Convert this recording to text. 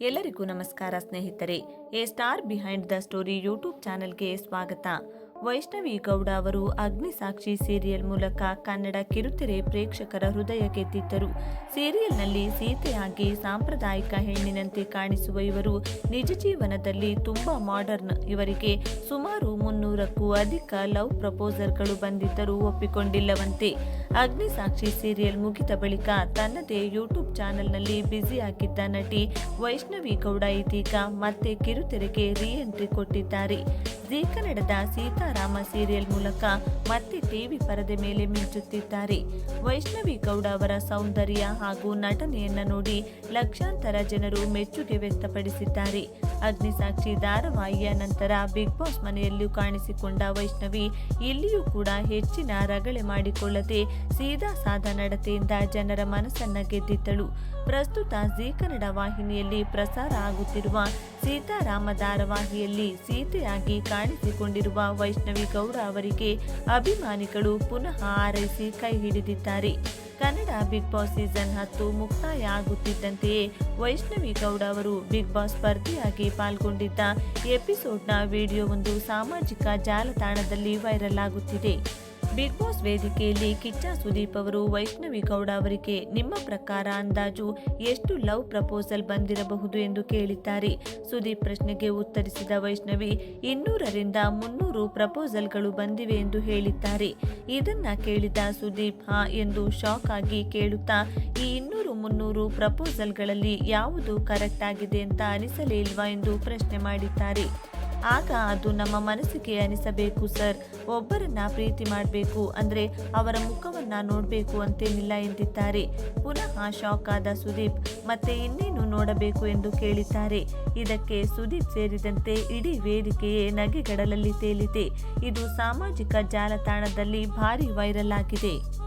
ಎಲ್ಲರಿಗೂ ನಮಸ್ಕಾರ ಸ್ನೇಹಿತರೆ A star behind the story YouTube ಚಾನೆಲ್ಗೆ ಸ್ವಾಗತ. ವೈಷ್ಣವಿ ಗೌಡ ಅವರು ಅಗ್ನಿಸಾಕ್ಷಿ ಸೀರಿಯಲ್ ಮೂಲಕ ಕನ್ನಡ ಕಿರುತೆರೆ ಪ್ರೇಕ್ಷಕರ ಹೃದಯ ಗೆದ್ದಿದ್ದರು ಸೀರಿಯಲ್ನಲ್ಲಿ ಸೀತೆಯಾಗಿ ಸಾಂಪ್ರದಾಯಿಕ ಹೆಣ್ಣಿನಂತೆ ಕಾಣಿಸುವ ಇವರು ನಿಜ ಜೀವನದಲ್ಲಿ ತುಂಬಾ ಮಾಡರ್ನ್. ಇವರಿಗೆ ಸುಮಾರು ಮುನ್ನೂರಕ್ಕೂ ಅಧಿಕ ಲವ್ ಪ್ರಪೋಸರ್ಗಳು ಬಂದಿದ್ದರೂ ಒಪ್ಪಿಕೊಂಡಿಲ್ಲವಂತೆ. ಅಗ್ನಿಸಾಕ್ಷಿ ಸೀರಿಯಲ್ ಮುಗಿದ ಬಳಿಕ ತನ್ನದೇ ಯೂಟ್ಯೂಬ್ ಚಾನೆಲ್ನಲ್ಲಿ ಬ್ಯುಸಿಯಾಗಿದ್ದ ನಟಿ ವೈಷ್ಣವಿ ಗೌಡ ಇದೀಗ ಮತ್ತೆ ಕಿರುತೆರೆಗೆ ರೀ ಎಂಟ್ರಿ ಕೊಟ್ಟಿದ್ದಾರೆ. ಜೀ ಕನ್ನಡದ ಸೀತಾರಾಮ ಸೀರಿಯಲ್ ಮೂಲಕ ಮತ್ತೆ ಟಿವಿ ಪರದೆ ಮೇಲೆ ಮಿಂಚುತ್ತಿದ್ದಾರೆ. ವೈಷ್ಣವಿ ಗೌಡ ಅವರ ಸೌಂದರ್ಯ ಹಾಗೂ ನಟನೆಯನ್ನ ನೋಡಿ ಲಕ್ಷಾಂತರ ಜನರು ಮೆಚ್ಚುಗೆ ವ್ಯಕ್ತಪಡಿಸಿದ್ದಾರೆ. ಅಗ್ನಿಸಾಕ್ಷಿ ಧಾರಾವಾಹಿಯ ನಂತರ ಬಿಗ್ ಬಾಸ್ ಮನೆಯಲ್ಲೂ ಕಾಣಿಸಿಕೊಂಡ ವೈಷ್ಣವಿ ಇಲ್ಲಿಯೂ ಕೂಡ ಹೆಚ್ಚಿನ ರಗಳೆ ಮಾಡಿಕೊಳ್ಳದೆ ಸೀದಾ ಸಾದ ನಡತೆಯಿಂದ ಜನರ ಮನಸ್ಸನ್ನ ಗೆದ್ದಿದ್ದಳು. ಪ್ರಸ್ತುತ ಜೀ ಕನ್ನಡ ವಾಹಿನಿಯಲ್ಲಿ ಪ್ರಸಾರ ಆಗುತ್ತಿರುವ ಸೀತಾರಾಮ ಧಾರಾವಾಹಿಯಲ್ಲಿ ಸೀತೆಯಾಗಿ ಕಾಣಿಸಿಕೊಂಡಿರುವ ವೈಷ್ಣವಿ ಗೌಡ ಅವರಿಗೆ ಅಭಿಮಾನಿಗಳು ಪುನಃ ಹಾರೈಸಿ ಕೈ ಹಿಡಿದಿದ್ದಾರೆ. ಕನ್ನಡ ಬಿಗ್ ಬಾಸ್ ಸೀಸನ್ ಹತ್ತು ಮುಕ್ತಾಯ ಆಗುತ್ತಿದ್ದಂತೆಯೇ ವೈಷ್ಣವಿ ಗೌಡ ಅವರು ಬಿಗ್ ಬಾಸ್ ಸ್ಪರ್ಧೆಯಾಗಿ ಪಾಲ್ಗೊಂಡಿದ್ದ ಎಪಿಸೋಡ್ನ ವಿಡಿಯೋವೊಂದು ಸಾಮಾಜಿಕ ಜಾಲತಾಣದಲ್ಲಿ ವೈರಲ್ ಆಗುತ್ತಿದೆ. ಬಿಗ್ ಬಾಸ್ ವೇದಿಕೆಯಲ್ಲಿ ಕಿಚ್ಚ ಸುದೀಪ್ ಅವರು, ವೈಷ್ಣವಿ ಗೌಡ ಅವರಿಗೆ ನಿಮ್ಮ ಪ್ರಕಾರ ಅಂದಾಜು ಎಷ್ಟು ಲವ್ ಪ್ರಪೋಸಲ್ ಬಂದಿರಬಹುದು ಎಂದು ಕೇಳಿದ್ದಾರೆ. ಸುದೀಪ್ ಪ್ರಶ್ನೆಗೆ ಉತ್ತರಿಸಿದ ವೈಷ್ಣವಿ, ಇನ್ನೂರರಿಂದ ಮುನ್ನೂರು ಪ್ರಪೋಸಲ್ಗಳು ಬಂದಿವೆ ಎಂದು ಹೇಳಿದ್ದಾರೆ. ಇದನ್ನ ಕೇಳಿದ ಸುದೀಪ್, ಹಾ ಎಂದು ಶಾಕ್ ಆಗಿ ಕೇಳುತ್ತಾ, ಈ ಇನ್ನೂರು ಮುನ್ನೂರು ಪ್ರಪೋಸಲ್ಗಳಲ್ಲಿ ಯಾವುದು ಕರೆಕ್ಟ್ ಆಗಿದೆ ಅಂತ ಅನಿಸಲೇ ಇಲ್ವಾ ಎಂದು ಪ್ರಶ್ನೆ ಮಾಡಿದ್ದಾರೆ. ಆಗ ಅದು ನಮ್ಮ ಮನಸ್ಸಿಗೆ ಅನಿಸಬೇಕು, ಸರ್. ಒಬ್ಬರನ್ನ ಪ್ರೀತಿ ಮಾಡಬೇಕು, ಅಂದ್ರೆ ಅವರ ಮುಖವನ್ನ ನೋಡಬೇಕು ಅಂತೇನಿಲ್ಲ ಎಂದಿದ್ದಾರೆ. ಪುನಃ ಶಾಕ್ ಆದ ಸುದೀಪ್ ಮತ್ತೆ ಇನ್ನೇನು ನೋಡಬೇಕು ಎಂದು ಕೇಳಿದ್ದಾರೆ. ಇದಕ್ಕೆ ಸುದೀಪ್ ಸೇರಿದಂತೆ ಇಡೀ ವೇದಿಕೆಯೇ ನಗೆಗಡಲಲ್ಲಿ ತೇಲಿದೆ. ಇದು ಸಾಮಾಜಿಕ ಜಾಲತಾಣದಲ್ಲಿ ಭಾರಿ ವೈರಲ್ ಆಗಿದೆ.